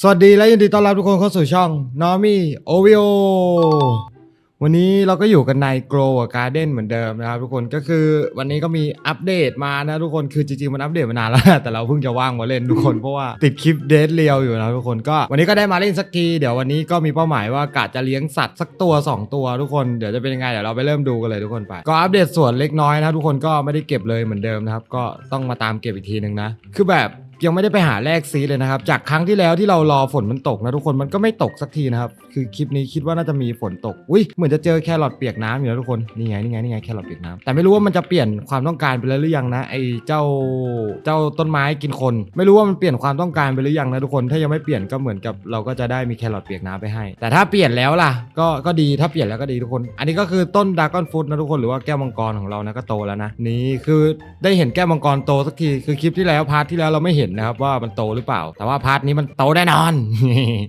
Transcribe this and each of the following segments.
สวัสดีและยินดีต้อนรับทุกคนเข้าสู่ช่อง n o m i o v i o วันนี้เราก็อยู่กันใน Grow a Garden เหมือนเดิมนะครับทุกคนก็คือวันนี้ก็มีอัปเดตมานะทุกคนคือจริงๆ มันอัปเดตมานานแล้ว แต่เราเพิ่งจะว่างมาเล่นทุกคนเพราะว่าติดคลิปเดทเรียวอยู่นะทุกคนก็วันนี้ก็ได้มาเล่นสักทีเดี๋ยววันนี้ก็มีเป้าหมายว่ากะจะเลี้ยงสัตว์สักตัว 2 ตัวทุกคนเดี๋ยวจะเป็นยังไงเดี๋ยวเราไปเริ่มดูกันเลยทุกคนไปก็อัปเดตส่วนเล็กน้อยนะทุกคนก็ไม่ได้เก็บเลยเหมือนเดิมนะครับก็ต้องมาตามเก็บอีกทีนึงนะคือแบบ ยังไม่ได้ไปหาแลกซีเลยนะครับ จากครั้งที่แล้วที่เรารอฝนมันตกนะทุกคนมันก็ไม่ตกสักทีนะครับ คือคลิปนี้คิดว่าน่าจะมีฝนตก อุ้ยเหมือนจะเจอแครอทเปียกน้ำอยู่นะทุกคน นี่ไงนี่ไงนี่ไงแครอทเปียกน้ำแต่ไม่รู้ว่ามันจะเปลี่ยนความต้องการไปแล้วหรือยังนะไอ้เจ้าเจ้าต้นไม้กินคน ไม่รู้ว่ามันเปลี่ยนความต้องการไปหรือยังนะทุกคน ถ้ายังไม่เปลี่ยนก็เหมือนกับเราก็จะได้มีแครอทเปียกน้ำไปให้ แต่ถ้าเปลี่ยนแล้วล่ะ ก็ก็ดีถ้าเปลี่ยนแล้วก็ดีทุกคน อันนี้ก็คือต้นดากอนฟูดนะทุกคนหรือว่าแก้วมังกรของเรานะก็โตแล้วนะนี่คือได้เห็นแก้วมังกรโตสักทีคือคลิปที่แล้วพาร์ทที่แล้วเราไม่เห็นนะครับว่ามันโตหรือเปล่า แต่ว่าพาร์ทนี้มันโตแน่นอน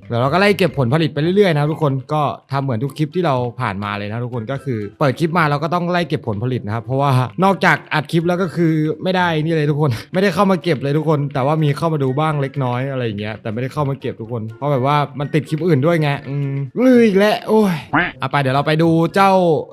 เดี๋ยวเราก็ไล่เก็บผลผลิตไปเรื่อยๆนะทุกคนก็ทำเหมือนทุกคลิปที่เราผ่านมาเลยนะทุกคนก็คือ เปิดคลิปมาเราก็ต้องไล่เก็บผลผลิตนะครับเพราะว่านอกจากอัดคลิปแล้วก็คือไม่ได้นี่เลยทุกคน ไม่ได้เข้ามาเก็บเลยทุกคน แต่ว่ามีเข้ามาดูบ้างเล็กน้อยอะไรอย่างเงี้ยแต่ไม่ได้เข้ามาเก็บทุกคน เพราะแบบว่ามันติดคลิปอื่นด้วยไงอืมลืออีกแล้วโอ้ยอะไปเดี๋ยวเราไปดูเจ้า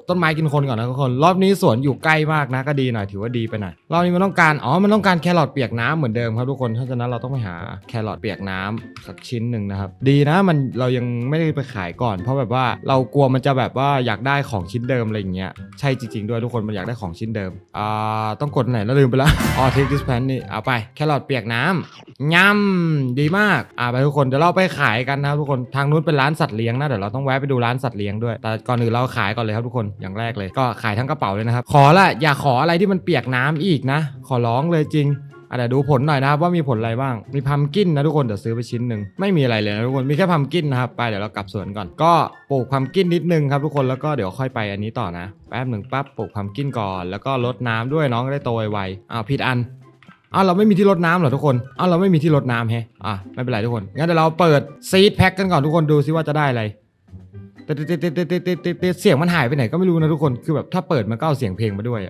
ต้นไม้กินคนก่อนนะทุกคน รอบนี้สวนอยู่ใกล้มากนะก็ดีหน่อยถือว่าดีไปหน่อยรอบนี้มันต้องการอ๋อมันต้องการแครอทเปียกน้ำเหมือนเดิมครับทุกคนเพราะฉะนั้นเราต้องไปหาแครอทเปียกน้ำสักชิ้นหนึ่งนะครับ ดีนะมันเรายังไม่ได้ไปขายก่อน เพราะแบบว่าเรากลัวมันจะแบบว่าอยากได้ของชิ้นเดิมอะไรอย่างเงี้ยใช่จริง ๆ ด้วยทุกคนมันอยากได้ของชิ้นเดิมอ่าต้องกดไหนแล้วลืมไปแล้วอ๋อ take this plan นี่เอาไปแครอทเปียกน้ำย่ำดีมากอ่าไปทุกคนเดี๋ยวเราไปขายกันนะครับทุกคนทางนู้นเป็นร้านสัตว์เลี้ยงนะเดี๋ยวเราต้องแวะไปดูร้านสัตว์เลี้ยงด้วย แต่ก่อนอื่นเราขายก่อนเลยครับทุกคนอย่างแรกเลยก็ขายทั้งกระเป๋าเลยนะครับขอละอย่าขออะไรที่มันเปียกน้ำอีกนะ ขอร้องเลยจริง อะเดูผลหน่อยนะครับว่ามีผลอะไรบ้าง มีพัมกินนะทุกคนเดี๋ยวซื้อไปชิ้นหนึ่งไม่มีอะไรเลยนะทุกคนมีแค่พัมกินนะครับไปเดี๋ยวเรากลับสวนก่อนก็ปลูกพัมกินนิดนึงครับทุกคนแล้วก็เดี๋ยวค่อยไปอันนี้ต่อนะแป๊บหนึ่งปั๊บปลูกพัมกินก่อน แล้วก็ลดน้ำด้วยน้องได้โตไวๆอ้าวผิดอันอ้าวเราไม่มีที่ลดน้ำเหรอทุกคนอ้าวเราไม่มีที่ลดน้ำแฮะอะไม่เป็นไรทุกคนงั้นเดี๋ยวเราเปิดซีดแพ็กกันก่อนทุกคนดูซิว่าจะได้อะไรเสียงมันหายไปไหนก็ไม่รู้นะทุกคนคือแบบถ้าเปิดมันก็เอาเสียงเพลงมาด้วย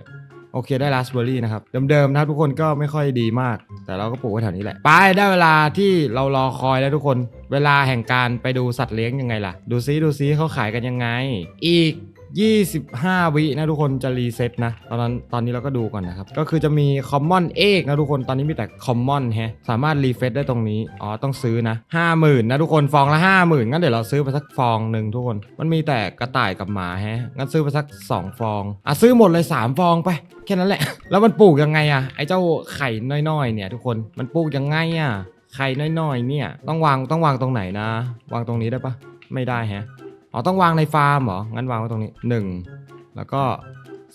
โอเคได้ราสเบอร์รี่นะครับ เดิมๆนะทุกคนก็ไม่ค่อยดีมาก แต่เราก็ปลูกไว้แถวนี้แหละ ไปได้เวลาที่เรารอคอยแล้วทุกคน เวลาแห่งการไปดูสัตว์เลี้ยงยังไงล่ะ ดูซิดูซิเขาขายกันยังไง อีก 25 วินะทุกคนจะรีเซ็ตนะตอนนั้นตอนนี้เราก็ดูก่อนนะครับ ก็คือจะมีคอมมอนเอกนะทุกคนตอนนี้มีแต่คอมมอนแฮะสามารถรีเฟซได้ตรงนี้อ๋อต้องซื้อนะ 50,000นะทุกคนฟองละ 50,000งั้นเดี๋ยวเราซื้อไปสักฟองหนึ่งทุกคนมันมีแต่กระต่ายกับหมาแฮะงั้นซื้อไปสัก 2 ฟองอะซื้อหมดเลย 3 ฟองไปแค่นั้นแหละ แล้วมันปลูกยังไงอะไอ้เจ้าไข่น้อยๆเนี่ยทุกคนมันปลูกยังไงอะไข่น้อยๆเนี่ยต้องวางต้องวางตรงไหนนะ วางตรงนี้ได้ปะไม่ได้แฮะ อ๋อต้องวางในฟาร์มเหรอ งั้นวางไว้ตรงนี้ 1 แล้วก็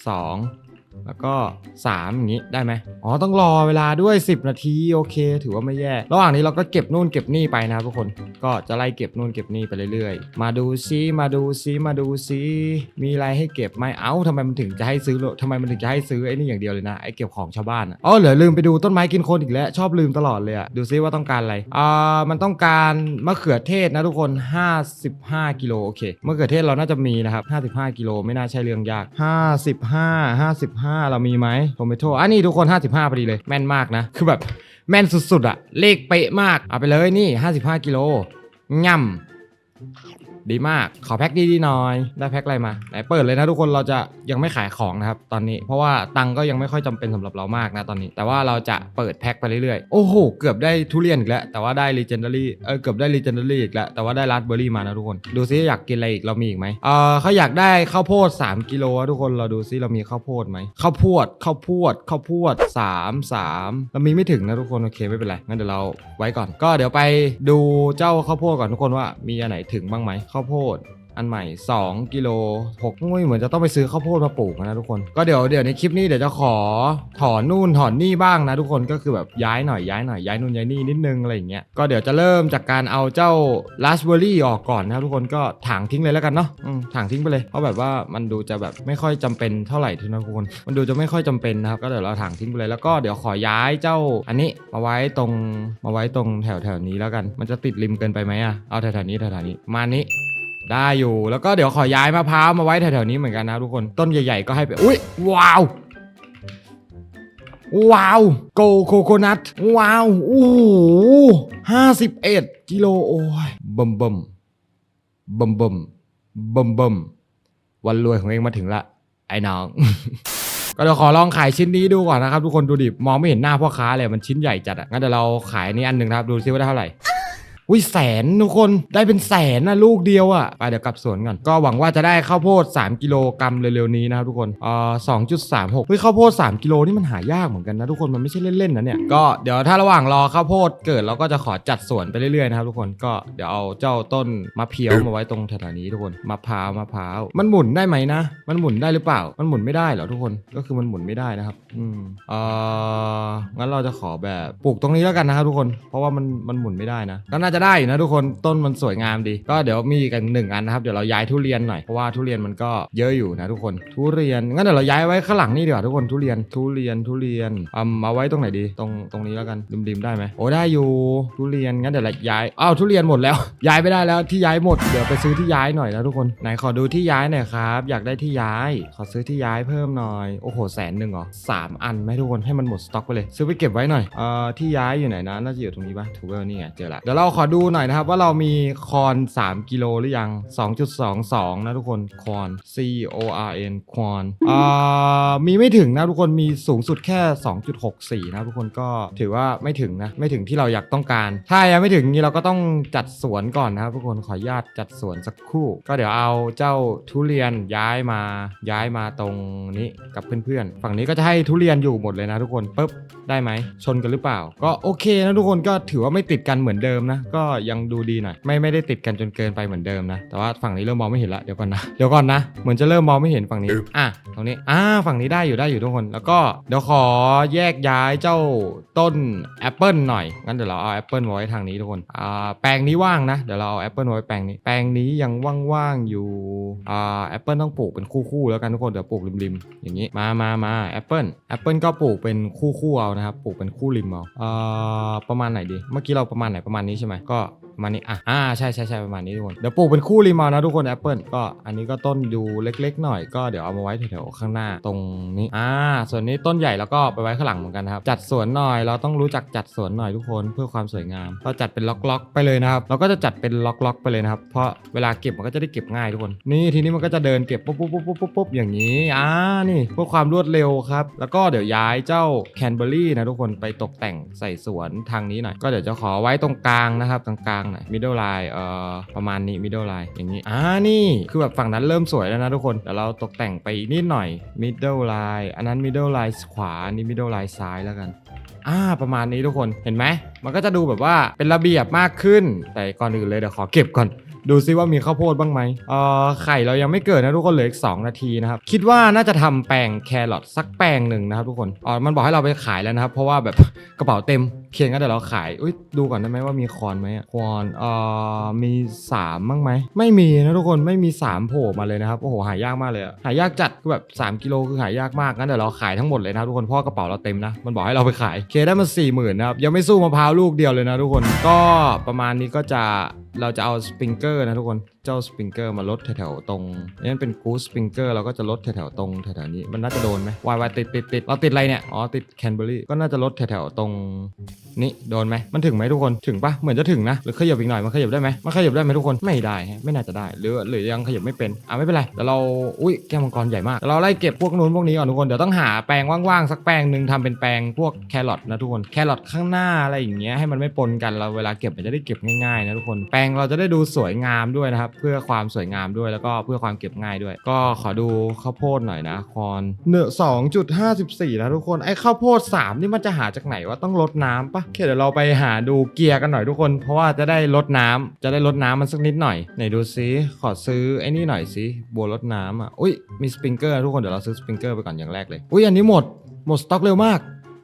2 แล้วก็ 3 อย่างนี้ได้ไหมอ๋อต้องรอเวลาด้วย 10 นาทีโอเค ถือว่าไม่แย่ ระหว่างนี้เราก็เก็บนู่นเก็บนี่ไปนะทุกคนก็จะไล่เก็บนู่นเก็บนี่ไปเรื่อยๆ มาดูซิมาดูซิมาดูซิมีอะไรให้เก็บไหมเอ้าทำไมมันถึงจะให้ซื้อทำไมมันถึงจะให้ซื้อไอ้นี่อย่างเดียวเลยนะไอ้เก็บของชาวบ้านอะอ๋อเหลือลืมไปดูต้นไม้กินคนอีกแล้วชอบลืมตลอดเลยอะดูซิว่าต้องการอะไรอ่ามันต้องการมะเขือเทศนะทุกคน 55 กิโลโอเคมะเขือเทศเราน่าจะมีนะครับ55 กิโลไม่น่าใช่เรื่องยาก 55 55 5 เรามีไหมโทเมโตอะนี่ทุกคน 55พอดีเลย แม่นมากนะ คือแบบแม่นสุดๆอะเลขเป๊ะมาก เอาไปเลยนี่ 55 กิโลง่ำ ดีมาก ขอแพ็คดีๆหน่อย ได้แพ็คอะไรมาไหนเปิดเลยนะทุกคนเราจะยังไม่ขายของนะครับตอนนี้เพราะว่าตังค์ก็ยังไม่ค่อยจำเป็นสำหรับเรามากนะตอนนี้ แต่ว่าเราจะเปิดแพ็คไปเรื่อยๆ โอ้โห เกือบได้ทุเรียนอีกแล้ว แต่ว่าได้ legendary เออเกือบได้ legendary อีกแล้วแต่ว่าได้ราสเบอร์รี่มานะทุกคน ดูซิอยากกินอะไรอีกเรามีอีกไหมเออเขาอยากได้ข้าวโพด 3กิโลอะทุกคนเราดูซิเรามีข้าวโพดไหมข้าวโพดข้าวโพดข้าวโพด3 3เรามีไม่ถึงนะทุกคนโอเคไม่เป็นไรงั้นเดี๋ยวเราไว้ก่อนก็เดี๋ยวไปดูเจ้าข้าวโพดก่อนทุกคนว่ามีอันไหนถึงบ้างไหมข้าวโพด อันใหม่ 2กิโล6งุ้ยเหมือนจะต้องไปซื้อข้าวโพดมาปลูกนะทุกคนก็เดี๋ยวเดี๋ยวในคลิปนี้เดี๋ยวจะขอถอนนู่นถอนนี่บ้างนะทุกคนก็คือแบบย้ายหน่อยย้ายหน่อยย้ายนู่นย้ายนี่นิดนึงอะไรอย่างเงี้ยก็เดี๋ยวจะเริ่มจากการเอาเจ้าราสเบอร์รี่ออกก่อนนะทุกคนก็ถางทิ้งเลยแล้วกันเนาะถางทิ้งไปเลยเพราะแบบว่ามันดูจะแบบไม่ค่อยจำเป็นเท่าไหร่ทุกนะทุกคน มันดูจะไม่ค่อยจำเป็นนะครับก็เดี๋ยวเราถางทิ้งไปเลยแล้วก็เดี๋ยวขอย้ายเจ้าอันนี้มาไว้ตรงมาไว้ตรงแถวแถวนี้แล้วกัน มันจะติดริมเกินไปไหมอะเอาแถวแถวนี้แถวแถวนี้มานี้ ได้อยู่แล้วก็เดี๋ยวขอย้ายมะพร้าวมาไว้แถวๆนี้เหมือนกันนะทุกคนต้นใหญ่ๆก็ให้ไปอุ้ยว้าวว้าวโกโคโคนัทว้าวโอ้โหห้าสิบเอ็ดกิโลโอ้ยบ่มบ่มบ่มบ่มบ่มบ่มวันรวยของเองมาถึงละไอ้น้อง ก็เดี๋ยวขอลองขายชิ้นนี้ดูก่อนนะครับทุกคนดูดิมองไม่เห็นหน้าพ่อค้าเลยมันชิ้นใหญ่จัดอะงั้นเดี๋ยวเราขายนี้อันหนึ่งครับดูซิว่าได้เท่าไหร่ อุ้ยแสนทุกคนได้เป็นแสนนะลูกเดียวอะ่ะไปเดี๋ยวกลับสวนก่อนก็หวังว่าจะได้ข้าวโพด 3 กิโลกรัมเร็วๆนี้นะครับทุกคนเอ่อสองจุดสามหกเฮ้ยข้าวโพด 3 กิโลนี่มันหายากเหมือนกันนะทุกคนมันไม่ใช่เล่นๆนะเนี่ยก็เดี๋ยวถ้าระหว่างรอข้าวโพดเกิดเราก็จะขอจัดสวนไปเรื่อยๆนะครับทุกคนก็เดี๋ยวเอาเจ้าต้นมะเพียวมาไว้ตรงแถวๆนี้ทุกคนมะพร้าวมะพร้าวมันหมุนได้ไหมนะ มันหมุนได้หรือเปล่า มันหมุนไม่ได้เหรอทุกคนก็คือมันหมุนไม่ได้นะครับ อืมเอ่องั้นเราจะขอแบบปลูกตรงนี้แล้วกันนะครับทุกคน เพราะว่ามันมันหมุนไม่ได้นะก็น่าจะได้อยู่นะทุกคนต้นมันสวยงามดี ก็เดี๋ยวมีกันหนึ่งอันนะครับเดี๋ยวเราย้ายทุเรียนหน่อยเพราะว่าทุเรียนมันก็เยอะอยู่นะทุกคนทุเรียนงั้นเดี๋ยวเราย้ายไว้ข้างหลังนี่ดีกว่าทุกคนทุเรียนทุเรียนทุเรียนเอามาไว้ตรงไหนดีตรงตรงนี้แล้วกันริมๆได้ไหมโอ้ได้อยู่ทุเรียนงั้นเดี๋ยวเราย้ายอ้าวทุเรียนหมดแล้ว ย้ายไม่ได้แล้วที่ย้ายหมดเดี๋ยวไปซื้อที่ย้ายหน่อยนะทุกคนไหนขอดูที่ย้ายหน่อยครับอยากได้ที่ย้าย ขอซื้อที่ย้ายเพิ่มหน่อยโอ้โหแสนหนึ่งเหรอสามอันไหมทุกคนให้มันหมดสต็อกไปเลย ซื้อไปเก็บไว้หน่อยเอ่อที่ย้ายอยู่ไหนนะน่าจะอยู่ตรงนี้ปะทูเบลนี่ไงเจอละเดี๋ยวเราขอดูหน่อยนะครับว่าเรามีคอน 3 กิโลหรือยัง 2.22 นะทุกคนคอน C O R N คอนอ่ามีไม่ถึงนะทุกคนมีสูงสุดแค่ 2.64 นะทุกคนก็ถือว่าไม่ถึงนะ ไม่ถึงที่เราอยากต้องการ ถ้ายังไม่ถึงนี้เราก็ต้องจัดสวนก่อนนะครับทุกคนขออนุญาตจัดสวนสักครู่ ก็เดี๋ยวเอาเจ้าทุเรียนย้ายมาย้ายมาตรงนี้กับเพื่อนๆ ฝั่งนี้ก็จะให้ทุเรียนอยู่หมดเลยนะทุกคนปุ๊บได้ไหมชนกันหรือเปล่า ก็โอเคนะทุกคนก็ถือว่าไม่ติดกันเหมือนเดิมนะก็ยังดูดีหน่อยไม่ไม่ได้ติดกันจนเกินไปเหมือนเดิมนะ แต่ว่าฝั่งนี้เริ่มมองไม่เห็นละเดี๋ยวก่อนนะเดี๋ยวก่อนนะเหมือนจะเริ่มมองไม่เห็นฝั่งนี้อะตรงนี้อ่าฝั่งนี้ได้อยู่ได้อยู่ทุกคน แล้วก็เดี๋ยวขอแยกย้ายเจ้าต้นแอปเปิลหน่อยงั้นเดี๋ยวเราเอาแอปเปิลไว้ทางนี้ทุกคนอ่าแปลงนี้ว่างนะเดี๋ยวเราเอาแอปเปิลไว้แปลงนี้แปลงนี้ยังว่างๆอยู่อ่าแอปเปิลต้องปลูกเป็นคู่ๆแล้วกันทุกคนเดี๋ยวปลูกริมๆอย่างนี้มามามาแอปเปิลแอปเปิลก็ปลูกเป็นคู่ๆเอานะครับปลูกเป็นคู่ริมเอาอ่าประมาณไหนดี เมื่อกี้เราประมาณไหนประมาณนี้ใช่ไหมก็ ประมาณนี้อะอ่าใช่ใช่ใช่ประมาณนี้ทุกคนเดี๋ยวปลูกเป็นคู่ริมอานะทุกคนแอปเปิลก็อันนี้ก็ต้นดูเล็กๆ หน่อยก็เดี๋ยวเอามาไว้แถวๆข้างหน้าตรงนี้อ่าส่วนนี้ต้นใหญ่แล้วก็ไปไว้ข้างหลังเหมือนกันครับจัดสวนหน่อยเราต้องรู้จักจัดสวนหน่อยทุกคนเพื่อความสวยงามเราจัดเป็นล็อกๆ ไปเลยนะครับเราก็จะจัดเป็นล็อกๆ ไปเลยนะครับเพราะเวลาเก็บมันก็จะได้เก็บง่ายทุกคน นี่ทีนี้มันก็จะเดินเก็บปุ๊บปุ๊บปุ๊บปุ๊บปุ๊บอย่างนี้อ่านี่เพื่อความรวดเร็วครับแล้วก็เดี๋ยวย้ายเจ้าแคนเบอรี่นะทุกคนไปตกแต่งใส่สวนทางนี้หน่อยก็เดี๋ยวจะขอไว้ตรงกลางนะครับกลางหน่อย middle line เอ่อประมาณนี้ middle line อย่างนี้อ่านี่คือแบบฝั่งนั้นเริ่มสวยแล้วนะทุกคนเดี๋ยวเราตกแต่งไปนิดหน่อย middle line อันนั้น middle line ขวาอันนี้ middle line ซ้ายแล้วกันอ่าประมาณนี้ทุกคนเห็นไหมมันก็จะดูแบบว่าเป็นระเบียบมากขึ้น แต่ก่อนอื่นเลยเดี๋ยวขอเก็บก่อนดูซิว่ามีข้าวโพดบ้างไหมเอ่อไข่เรายังไม่เกิดนะทุกคนเหลืออีก 2 นาทีนะครับ คิดว่าน่าจะทำแปลงแครอทสักแปลงหนึ่งนะครับทุกคน อ๋อ มันบอกให้เราไปขายแล้วนะครับ เพราะว่าแบบกระเป๋าเต็ม เคียงก็เดี๋ยวเราขายอุ้ยดูก่อนได้ไหมว่ามีคอนไหมอะคอนเอ่อมี3บ้งไหมไม่มีนะทุกคนไม่มี3โผล่มาเลยนะครับโอ้โหหายากมากเลยอะหายากจัดคือแบบ3กิโลคือหายากมากงั้นเดี๋ยวเราขายทั้งหมดเลยนะทุกคนเพราะว่ากระเป๋าเราเต็มนะมันบอกให้เราไปขายเคได้มา4 0,000นะครับยังไม่สู้มะพร้าวลูกเดียวเลยนะทุกคนก็ประมาณนี้ก็จะเราจะเอาสปริงเกอร์นะทุกคน เจ้าสปริงเกอร์มาลดแถวๆตรงนี่เป็นกูสปริงเกอร์เราก็จะลดแถวๆตรงแถวๆนี้มันน่าจะโดนไหมวายวายติดติดติดเราติดอะไรเนี่ยอ๋อติดแคนเบอรี่ก็น่าจะลดแถวๆตรงนี้โดนไหมมันถึงไหมทุกคนถึงปะเหมือนจะถึงนะหรือขยับอีกหน่อยมันขยับได้ไหมมันขยับได้ไหมทุกคนไม่ได้ฮะไม่น่าจะได้ หรือหรือยังขยับไม่เป็นอะไม่เป็นไรเดี๋ยวเราอุ้ยแก้วมังกรใหญ่มากเดี๋ยวเราไล่เก็บพวกนู้นพวกนี้ก่อนทุกคนเดี๋ยวต้องหาแปลงว่างๆสักแปลงหนึ่งทำเป็นแปลงพวกแครอทนะทุกคนแครอทข้างหน้าอะไรอย่างเงี้ยให้มันไม่ปนกันเราเวลาเก็บมันจะได้เก็บง่ายๆนะทุกคนแปลงเราจะได้ดูสวยงามด้วยนะครับเพื่อความสวยงามด้วยแล้วก็เพื่อความเก็บง่ายด้วย ก็ขอดูข้าวโพดหน่อยนะคอนเนื้อสองจุดห้าสิบสี่นะทุกคนไอ้ข้าวโพดสามนี่มันจะหาจากไหนว่าต้องลดน้ำปะโอเคเดี๋ยวเราไปหาดูเกียร์กันหน่อยทุกคน เพราะว่าจะได้ลดน้ำจะได้ลดน้ำมันสักนิดหน่อยไหนดูซิขอซื้อไอ้นี่หน่อยสิบัวลดน้ำอะอุ้ยมีสปริงเกอร์ทุกคนเดี๋ยวเราซื้อสปริงเกอร์ไปก่อนอย่างแรกเลยอุ้ยอันนี้หมดหมดสต็อกเร็วมาก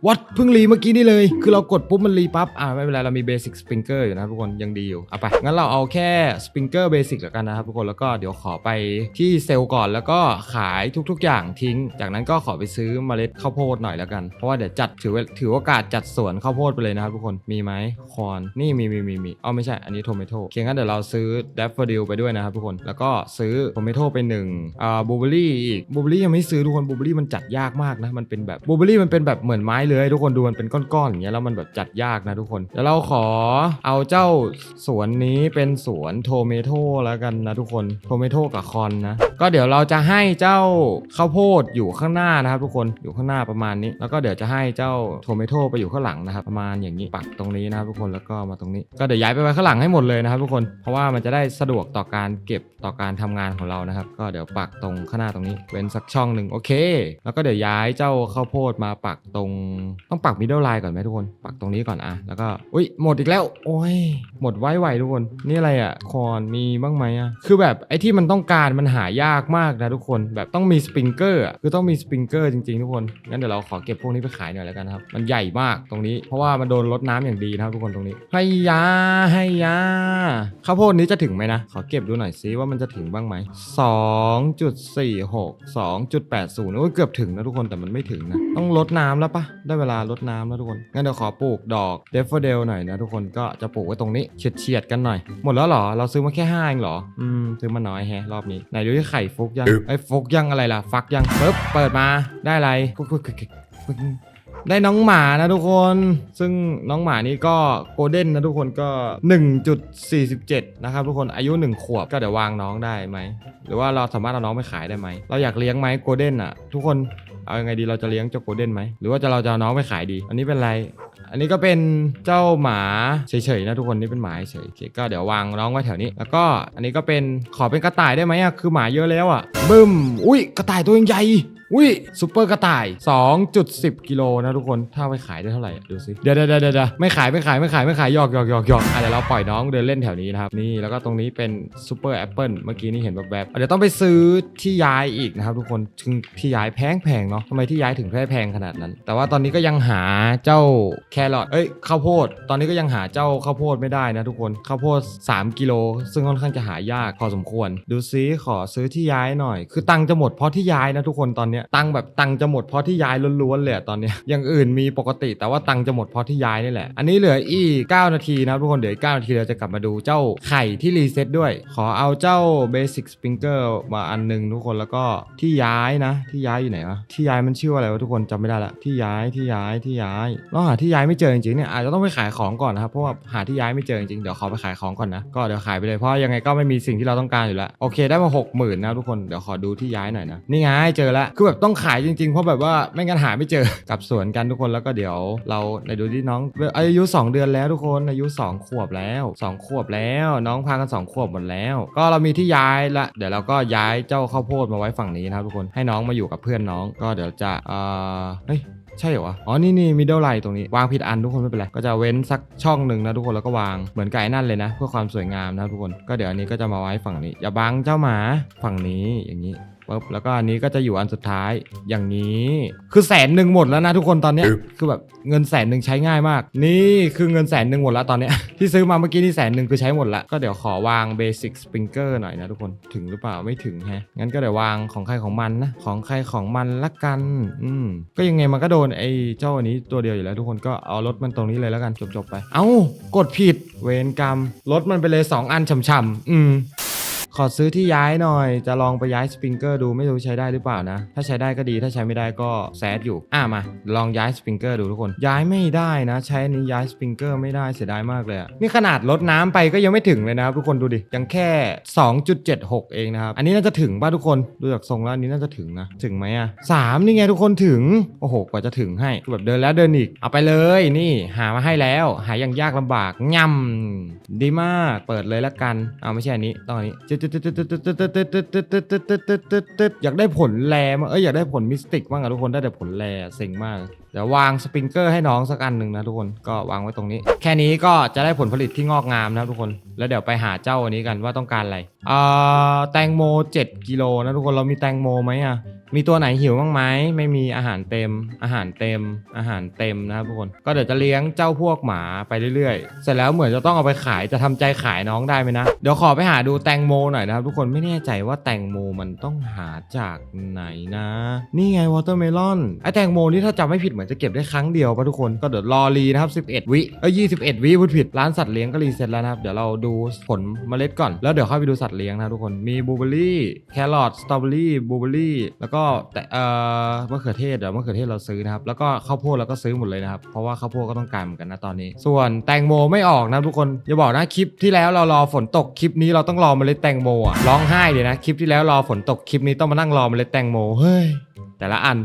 วัดเพิ่งรีเมื่อกี้นี่เลย คือเรากดปุ๊บมันรีปั๊บ อ่าไม่เป็นไร เรามีเบสิกสปริงเกอร์อยู่นะทุกคน ยังดีอยู่ เอาไป งั้นเราเอาแค่สปริงเกอร์เบสิกแล้วกันนะครับทุกคน แล้วก็เดี๋ยวขอไปที่เซลล์ก่อน แล้วก็ขายทุกๆ อย่างทิ้ง จากนั้นก็ขอไปซื้อเมล็ดข้าวโพดหน่อยแล้วกัน เพราะว่าเดี๋ยวจัดถือว่าถือโอกาสจัดสวนข้าวโพดไปเลยนะครับทุกคน มีไหมคอน นี่มีมีมีมีเอาไม่ใช่ อันนี้โทเมโต้เคียงกันเดี๋ยวเราซื้อแดฟเฟอร์ดิลไปด้วยนะครับทุกคน แล้วก็ซื้อโทเมโต้ไปหนึ่งอ่าบูเบอรี่อีกบูเบอรี่ยังไม่ซื้อทุกคนบูเบอรี่มันจัดยากมากนะ มันเป็นแบบบูเบอรี่มันเป็นแบบเหมือนไม้เลย ทุกคนดูมันเป็นก้อนๆอย่างเงี้ยแล้วมันแบบจัดยากนะทุกคนเดี๋ยวเราขอเอาเจ้าสวนนี้เป็นสวนโทเมโตแล้วกันนะทุกคนโทเมโตกับคอนนะก็เดี๋ยวเราจะให้เจ้าข้าวโพดอยู่ข้างหน้านะครับทุกคนอยู่ข้างหน้าประมาณนี้ แล้วก็เดี๋ยวจะให้เจ้าโทเมโตไปอยู่ข้างหลังนะครับประมาณอย่างนี้ปักตรงนี้นะครับทุกคนแล้วก็มาตรงนี้ ก็เดี๋ยวย้ายไปไว้ข้างหลังให้หมดเลยนะครับทุกคนเพราะว่ามันจะได้สะดวกต่อการเก็บต่อการทำงานของเรานะครับ ก็เดี๋ยวปักตรงข้างหน้าตรงนี้เว้นสักช่องหนึ่งโอเค แล้วก็เดี๋ยวย้ายเจ้าข้าวโพดมาปักตรงต้องปักมิดเดิลไลน์ก่อนไหมทุกคน ปักตรงนี้ก่อนอะแล้วก็ อุ้ยหมดอีกแล้ว โอ้ย หมดไว้ไวทุกคน นี่อะไรอะคอนมีบ้างไหมอะคือแบบไอ้ที่มันต้องการมันหายากมากนะทุกคน แบบต้องมีสปริงเกอร์อะคือต้องมีสปริงเกอร์จริงๆทุกคน งั้นเดี๋ยวเราขอเก็บพวกนี้ไปขายหน่อยแล้วกันครับ มันใหญ่มากตรงนี้ เพราะว่ามันโดนรดน้ำอย่างดีนะครับทุกคนตรงนี้ ให้ยา ให้ยา ข้าวโพดนี้จะถึงไหมนะ ขอเก็บดูหน่อยซิว่ามันจะถึงบ้างไหม2.46 2.80โอ้ยเกือบถึงนะทุกคนแต่มันไม่ถึงนะ ต้องลดน้ำแล้วปะได้เวลาลดน้ำแล้วทุกคน งั้นเดี๋ยวขอปลูกดอกเดฟเฟอร์เดลหน่อยนะทุกคนก็จะปลูกไว้ตรงนี้เฉียดเฉียดๆกันหน่อย หมดแล้วเหรอ เราซื้อมาแค่ห้าเองเหรอ อืม ซื้อมาน้อยแฮะรอบนี้ ไหนดูที่ไข่ฟุกยังไอ้ยฟุกยังอะไรล่ะ ฟักยังปึ๊บเปิดมาได้อะไรกุ๊กกุ๊กกุ๊กกุ๊กกุ๊กได้น้องหมานะทุกคน ซึ่งน้องหมานี่ก็โกลเด้นนะทุกคนก็ 1.47 นะครับทุกคนอายุ 1 ขวบก็เดี๋ยววางน้องได้ไหม หรือว่าเราสามารถเอาน้องไปขายได้ไหม เราอยากเลี้ยงไหมโกลเด้นอะ ทุกคน เอายังไงดีเราจะเลี้ยงเจ้าโกลเด้นไหมหรือว่าจะเราจะเอาน้องไปขายดี อันนี้เป็นอะไร อันนี้ก็เป็นเจ้าหมาเฉยๆนะทุกคนนี่เป็นหมาเฉยๆก็เดี๋ยววางน้องไว้แถวนี้ แล้วก็อันนี้ก็เป็นขอเป็นกระต่ายได้ไหมอะคือหมาเยอะแล้วอะบึ้มอุ้ยกระต่ายตัวใหญ่ อุ้ยซุปเปอร์กระต่าย 2.10 กิโลนะทุกคน ถ้าไปขายได้เท่าไหร่ดูสิเดี๋ยวเดี๋ยวเดี๋ยวเดี๋ยวไม่ขายไม่ขายไม่ขายไม่ขายหยอกหยอกหยอกหยอกอะเดี๋ยวเราปล่อยน้องเดินเล่นแถวนี้นะครับนี่แล้วก็ตรงนี้เป็นซุปเปอร์แอปเปิลเมื่อกี้นี่เห็นแบบแบบๆอะเดี๋ยวต้องไปซื้อที่ย้ายอีกนะครับทุกคนถึงที่ย้ายแพงแพงๆเนาะทำไมที่ย้ายถึงแพงแพงขนาดนั้น แต่ว่าตอนนี้ก็ยังหาเจ้าแครอทเอ้ยข้าวโพด ตอนนี้ก็ยังหาเจ้าข้าวโพดไม่ได้นะทุกคนข้าวโพด 3 กิโล ซึ่งค่อนข้างจะหายากพอสมควร ดูซิขอซื้อที่ย้ายหน่อย คือตังค์จะหมดเพราะที่ย้ายนะทุกคนตอนเนี้ยตังแบบตังจะหมดเพราะที่ย้ายล้วนๆเลยตอนเนี้ยอย่างอื่นมีปกติแต่ว่าตังจะหมดเพราะที่ย้ายนี่แหละ อันนี้เหลืออีก 9 นาทีนะทุกคนเดี๋ยวอีก9นาทีเราจะกลับมาดูเจ้าไข่ที่รีเซ็ตด้วย ขอเอาเจ้า Basic Sprinkler มาอันหนึงทุกคนแล้วก็ที่ย้ายนะ ที่ย้ายอยู่ไหนวะที่ย้ายมันชื่ออะไรวะทุกคนจำไม่ได้ละที่ย้ายที่ย้ายที่ย้ายเราหาที่ย้ายไม่เจอจริงๆเนี่ยอาจจะต้องไปขายของก่อนนะครับเพราะว่าหาที่ย้ายไม่เจอจริงๆเดี๋ยวขอไปขายของก่อนนะก็เดี๋ยวขายไปเลยเพราะยังไงก็ไม่มีสิ่งที่เราต้องการอยู่แล้วโอเคได้มา 6 0,000นะทุกคนเดี๋ยวขอดูที่ย้ายหน่อยนะนี่ไงเจอแล้วคือแบบต้องขายจริงๆ เพราะแบบว่าไม่งั้นหาไม่เจอ กลับสวนกันทุกคนแล้วก็เดี๋ยวเราในดูที่น้องอายุ 2 เดือนแล้วทุกคนอายุ 2 ขวบแล้ว 2 ขวบแล้ว น้องพากัน 2 ขวบหมดแล้ว ก็เรามีที่ย้ายละเดี๋ยวเราก็ย้ายเจ้าข้าวโพดมาไว้ฝั่งนี้นะครับทุกคนให้น้องมาอยู่กับเพื่อนน้องก็เดี๋ยวจะเอ่อเฮ้ยใช่เหรอ อ๋อ นี่นี่มิดเดิลไลน์ตรงนี้ วางผิดอันทุกคนไม่เป็นไร ก็จะเว้นสักช่องหนึ่งนะทุกคนแล้วก็วาง เหมือนกับไอ้นั่นเลยนะ เพื่อความสวยงามนะทุกคน ก็เดี๋ยวอันนี้ก็จะมาไว้ฝั่งนี้ อย่าบังเจ้าหมาฝั่งนี้อย่างนี้ ปุ๊บแล้วก็อันนี้ก็จะอยู่อันสุดท้ายอย่างนี้ คือแสนหนึ่งหมดแล้วนะทุกคนตอนเนี้ยคือแบบเงินแสนหนึ่งใช้ง่ายมาก นี่คือเงินแสนหนึ่งหมดแล้วตอนเนี้ย ที่ซื้อมาเมื่อกี้นี่แสนหนึ่งคือใช้หมดละก็เดี๋ยวขอวางเบสิ c สปริงเกอร์หน่อยนะทุกคนถึงหรือเปล่าไม่ถึงแฮะงั้นก็เดี๋ยววางของใครของมันนะของใครของมันละกัน อืมก็ยังไงมันก็โดนไอ้เจ้าอันนี้ตัวเดียวอยู่แล้วทุกคนก็เอารถมันตรงนี้เลยแล้วกันจบๆไป เอ้ากดผิดเวรกรรมรถมันไปเลยสองอันช่ำๆอืม ขอซื้อที่ย้ายหน่อย จะลองไปย้ายสปริงเกอร์ดูไม่รู้ใช้ได้หรือเปล่านะ ถ้าใช้ได้ก็ดีถ้าใช้ไม่ได้ก็แซดอยู่ อะมา ลองย้ายสปริงเกอร์ดูทุกคน ย้ายไม่ได้นะ ใช้อันนี้ย้ายสปริงเกอร์ไม่ได้เสียดายมากเลยอะนี่ขนาดลดน้ำไปก็ยังไม่ถึงเลยนะครับทุกคนดูดิยังแค่ 2.76 เองนะครับอันนี้น่าจะถึงป่ะทุกคนดูจากทรงแล้วอันนี้น่าจะถึงนะถึงไหมอะสามนี่ไงทุกคนถึงโอ้โหกว่าจะถึงให้แบบเดินแล้วเดินอีกเอาไปเลยนี่หามาให้แล้ว หาอย่างยากลำบากง่ำดีมากเปิดเลยละกันเอาไม่ใช่อันนี้ต้องอันนี้อยากได้ผลแรมเอ้ยอยากได้ผลมิสติกบ้างอะทุกคนได้แต่ผลแรเซ็งมากเดี๋ยววางสปริงเกอร์ให้น้องสักอันหนึ่งนะทุกคนก็วางไว้ตรงนี้ แค่นี้ก็จะได้ผลผลิตที่งอกงามนะทุกคนแล้วเดี๋ยวไปหาเจ้าอันนี้กันว่าต้องการอะไรเอ่อแตงโม 7กิโลนะทุกคนเรามีแตงโมไหมอะ มีตัวไหนหิวบ้างไหมไม่มีอาหารเต็ม อาหารเต็ม อาหารเต็มนะครับทุกคน ก็เดี๋ยวจะเลี้ยงเจ้าพวกหมาไปเรื่อยๆ เสร็จแล้วเหมือนจะต้องเอาไปขายจะทำใจขายน้องได้ไหมนะ เดี๋ยวขอไปหาดูแตงโมหน่อยนะครับทุกคนไม่แน่ใจว่าแตงโมมันต้องหาจากไหนนะ นี่ไงวอเตอร์เมลอนไอแตงโมนี่ถ้าจำไม่ผิดเหมือนจะเก็บได้ครั้งเดียวป่ะทุกคนก็เดี๋ยวรอรีนะครับ11 วิเอ้ย21 วิพูดผิดร้านสัตว์เลี้ยงก็รีเซ็ตแล้วนะครับเดี๋ยวเราดูผลเมล็ดก่อนแล้วเดี๋ยวค่อยไปดูสัตว์เลี้ยงนะทุกคนมีบลูเบอร์รี่แครอทสตรอเบอรี่บลูเบอร์รี่แล้วก็ก็แต่เอ่อมะเขือเทศเดี๋ยวมะเขือเทศเราซื้อนะครับแล้วก็ข้าวโพดเราก็ซื้อหมดเลยนะครับเพราะว่าข้าวโพดก็ต้องการเหมือนกันนะตอนนี้ ส่วนแตงโมไม่ออกนะทุกคนอย่าบอกนะคลิปที่แล้วเรารอฝนตกคลิปนี้เราต้องรอเมล็ดแตงโมอะร้องไห้เลยนะคลิปที่แล้วรอฝนตกคลิปนี้ต้องมานั่งรอเมล็ดแตงโมเฮ้ย แต่ละอัน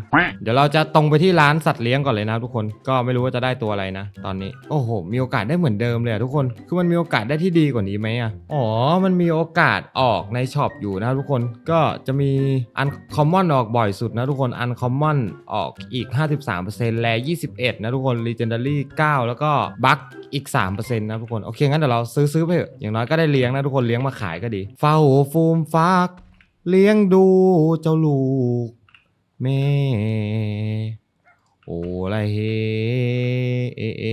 เดี๋ยวเราจะตรงไปที่ร้านสัตว์เลี้ยงก่อนเลยนะทุกคนก็ไม่รู้ว่าจะได้ตัวอะไรนะ ตอนนี้โอ้โห มีโอกาสได้เหมือนเดิมเลยอะทุกคนคือมันมีโอกาสได้ที่ดีกว่านี้ไหมอะอ๋อ มันมีโอกาสออกในช็อปอยู่นะทุกคนก็จะมีอันคอมมอนออกบ่อยสุดนะทุกคนอันคอมมอนออกอีก 53%แล21 นะทุกคน Legendary 9แล้วก็บัคอีก 3%นะทุกคน โอเค งั้นเดี๋ยวเราซื้อซื้อไปเถอะอย่างน้อยก็ได้เลี้ยงนะทุกคนเลี้ยงมาขายก็ดีเฝ้าฟูมฟัก เลี้ยงดูเจ้าลูก แม่โอ้ละเฮเอเอ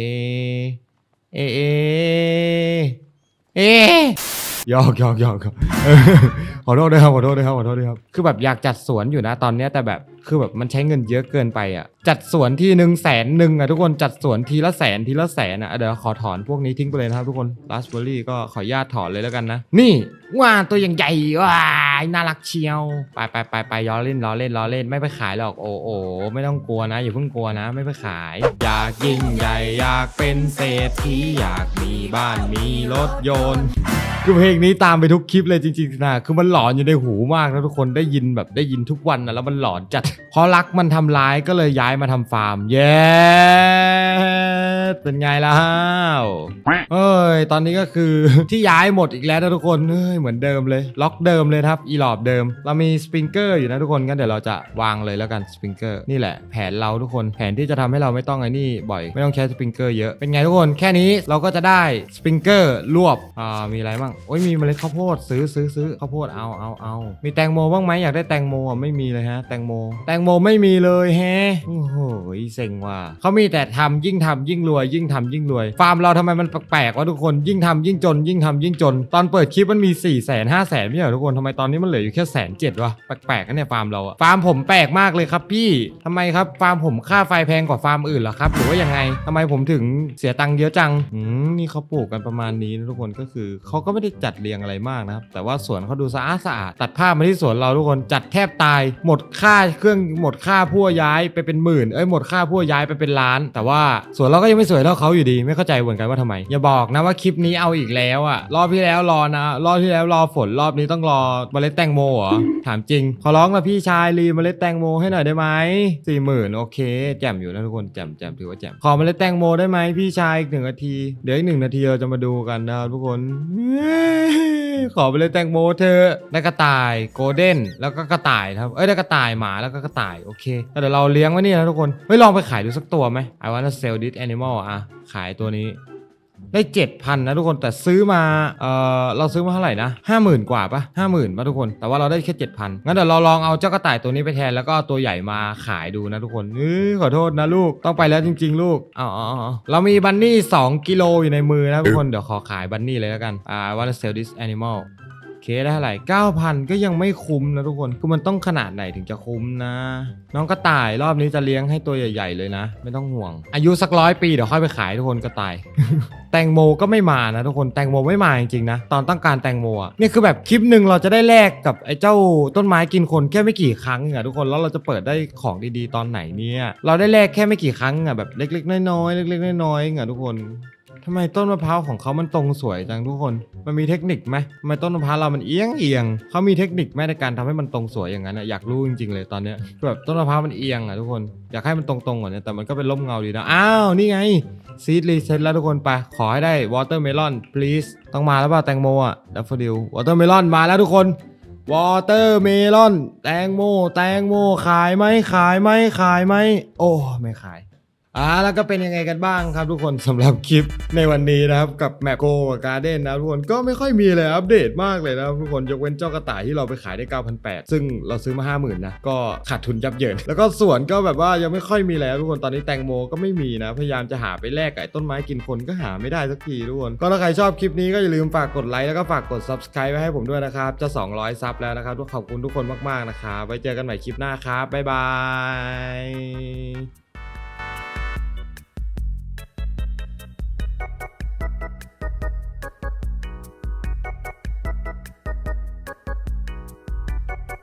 เขอโทษด้วยครับขอโทษด้วยครับขอโทษด้วยครับคือแบบอยากจัดสวนอยู่นะตอนเนี้ยแต่แบบคือแบบมันใช้เงินเยอะเกินไปอะจัดสวนทีหนึ่งแสนหนึ่งอะทุกคนจัดสวนทีละแสนทีละแสนอะเดี๋ยวขอถอนพวกนี้ทิ้งไปเลยนะครับทุกคนราสเบอร์รี่ก็ขออนุญาตถอนเลยแล้วกันนะ นี่ว่าตัวอย่างใหญ่ว้ายน่ารักเชียวไปไปไปไปย้อเล่นล้อเล่นล้อเล่นไม่ไปขายหรอกโอ้โอไม่ต้องกลัวนะอย่าเพิ่งกลัวนะ ไม่ไปขาย อยากยิ่งใหญ่อยากเป็นเศรษฐีอยากมีบ้านมีรถยนต์ คือเพลงนี้ตามไปทุกคลิปเลยจริงๆนะคือมันหลอนอยู่ในหูมากนะทุกคนได้ยินแบบได้ยินทุกวันนะแล้วมันหลอนจัดเพราะรักมันทำร้ายก็เลยย้ายมาทำฟาร์ม เย้ เป็นไงล่ะเอ้ย ตอนนี้ก็คือที่ย้ายหมดอีกแล้วนะทุกคนเอ้ยเหมือนเดิมเลย ล็อกเดิมเลยครับ อีหลอบเดิม เรามีสปริงเกอร์อยู่นะทุกคนงั้นเดี๋ยวเราจะวางเลยแล้วกันสปริงเกอร์นี่แหละแผนเราทุกคนแผนที่จะทำให้เราไม่ต้องไอ้นี่บ่อยไม่ต้องใช้สปริงเกอร์เยอะเป็นไงทุกคนแค่นี้เราก็จะได้สปริงเกอร์รวบอ่ามีอะไรบ้างโอ้ยมีเมล็ดข้าวโพดซื้อซื้อซื้อข้าวโพดเอาเอาเอามีแตงโมบ้างไหมอยากได้แตงโมอะไม่มีเลยฮะ แตงโม แตงโมไม่มีเลยแฮะโอ้โหเซ็งว่ะเขามีแต่ทำยิ่งทำยิ่งรวยยิ่งทำยิ่งรวย ฟาร์มเราทำไมมันแปลกๆวะทุกคนยิ่งทำยิ่งจน ยิ่งทำยิ่งจน ตอนเปิดคลิปมันมี4ี่แสนห้าแสนไม่ใช่ทุกคนทำไมตอนนี้มันเหลืออยู่แค่แสนเจ็ดวะแปลกๆกันเนี่ยฟาร์มเราอะฟาร์มผมแปลกมากเลยครับพี่ทำไมครับฟาร์มผมค่าไฟแพงกว่าฟาร์มอื่นเหรอครับหรือว่ายังไงทำไมผมถึงเสียตังค์เยอะจังอืมนี่เขาปลูกกันประมาณนี้นะทุกคนก็คือเขาก็ไม่ได้จัดเรียงอะไรมากนะครับแต่ว่าสวนเขาดูสะอาดสะอาดตัดภาพมาที่สวนเราทุกคนจัดแทบตาย หมดค่าเครื่องหมดค่าพั่วย้ายไปเป็นหมื่นเอ้ยหมดค่าพั่วย้ายไปเป็นล้าน แต่ว่าสวนเราก็ยังไม่สวยเท่าเขาอยู่ดี ไม่เข้าใจเหมือนกันว่าทำไม อย่าบอกนะว่าคลิปนี้เอาอีกแล้วอะรอบที่แล้วรอนะ รอบที่แล้วรอฝนรอบนี้ต้องรอเมล็ดแตงโมเหรอถามจริง ขอร้องนะพี่ชายรีเมล็ดแตงโมให้หน่อยได้ไหมสี่หมื่นโอเค แจ่มอยู่นะทุกคนแจ่มแจ่มถือว่าแจ่มขอเมล็ดแตงโมได้ไหมพี่ชายอีกหนึ่งนาที เดี๋ยวอีกหนึ่งนาทีเราจะมาดูกันนะครับทุกคน ขอไปเลยแตงโมเธอได้กระต่ายโกลเด้นแล้วก็กระต่ายครับเอ้ยได้กระต่ายหมาแล้วก็กระต่ายโอเคแล้วเดี๋ยวเราเลี้ยงไว้นี่นะทุกคนเฮ้ยลองไปขายดูสักตัวไหม I wanna sell this animal อะขายตัวนี้ได้เจ็ดพันนะทุกคนแต่ซื้อมาเออเราซื้อมาเท่าไหร่นะห้าหมื่นกว่าปะห้าหมื่นปะทุกคนแต่ว่าเราได้แค่เจ็ดพันงั้นเดี๋ยวเราลองเอาเจ้ากระต่ายตัวนี้ไปแทนแล้วก็เอาตัวใหญ่มาขายดูนะทุกคนเอ้ยขอโทษนะลูกต้องไปแล้วจริง ๆ ลูกอ๋ออ๋อเรามีบันนี่2กิโลอยู่ในมือนะทุกคนเดี๋ยวขอขายบันนี่เลยแล้วกันอ่า wanna sell this animal โอ เคได้เท่าไหร่9,000 ก็ยังไม่คุ้มนะทุกคนคือมันต้องขนาดไหนถึงจะคุ้มนะ น้องกระต่ายรอบนี้จะเลี้ยงให้ตัวใหญ่ ๆ เลยนะ ไม่ต้องห่วง อายุสักร้อยปีเดี๋ยวค่อยไปขายทุกคนกระต่าย แตงโมก็ไม่มานะทุกคนแตงโมไม่มาจริงๆนะตอนต้องการแตงโมอะนี่คือแบบคลิปหนึ่งเราจะได้แลกกับไอ้เจ้าต้นไม้กินคนแค่ไม่กี่ครั้งอะทุกคนแล้วเราจะเปิดได้ของดีๆ ตอนไหนเนี่ยเราได้แลกแค่ไม่กี่ครั้งอะแบบเล็กๆน้อยๆเล็กๆน้อยๆอะทุกคน ทำไมต้นมะพร้าวของเขามันตรงสวยจังทุกคน มันมีเทคนิคไหมทำไมต้นมะพร้าวเรามันเอียงเอียงเขามีเทคนิคไหมในการทำให้มันตรงสวยอย่างนั้นอะอยากรู้จริงๆเลยตอนเนี้ยคือแบบต้นมะพร้าวมันเอียงอะทุกคน อยากให้มันตรงๆกว่านี้แต่มันก็เป็นร่มเงาดีนะ อ้าว นี่ไง ซีดรีเซ็ตแล้วทุกคนไป ขอให้ได้วอเตอร์เมลอน please ต้องมาแล้วเปล่าแตงโมอะดัฟเฟอร์ดิลวอเตอร์เมลอนมาแล้วทุกคน วอเตอร์เมลอน แตงโม แตงโม ขายไหมขายไหมขายไหม โอ้ ไม่ขาย อ่าแล้วก็เป็นยังไงกันบ้างครับทุกคนสำหรับคลิปในวันนี้นะครับ กับแมปโกการ์เด้นนะทุกคนก็ไม่ค่อยมีเลยอัปเดตมากเลยนะทุกคนยกเว้นเจ้ากระต่ายที่เราไปขายได้ 9,800 ซึ่งเราซื้อมา 50,000นะก็ขาดทุนยับเยิน แล้วก็สวนก็แบบว่ายังไม่ค่อยมีแล้วทุกคนตอนนี้แตงโมก็ไม่มีนะ พยายามจะหาไปแลกกับไอ้ต้นไม้กินคนก็หาไม่ได้สักทีทุกคนก็ถ้าใครชอบคลิปนี้ก็อย่าลืมฝากกดไลค์แล้วก็ฝากกด subscribe ไว้ให้ผมด้วยนะครับจะ 200 ซับแล้วนะครับขอบคุณทุกคนมากๆนะครับไว้เจอกันใหม่คลิปหน้าครับบ๊ายบาย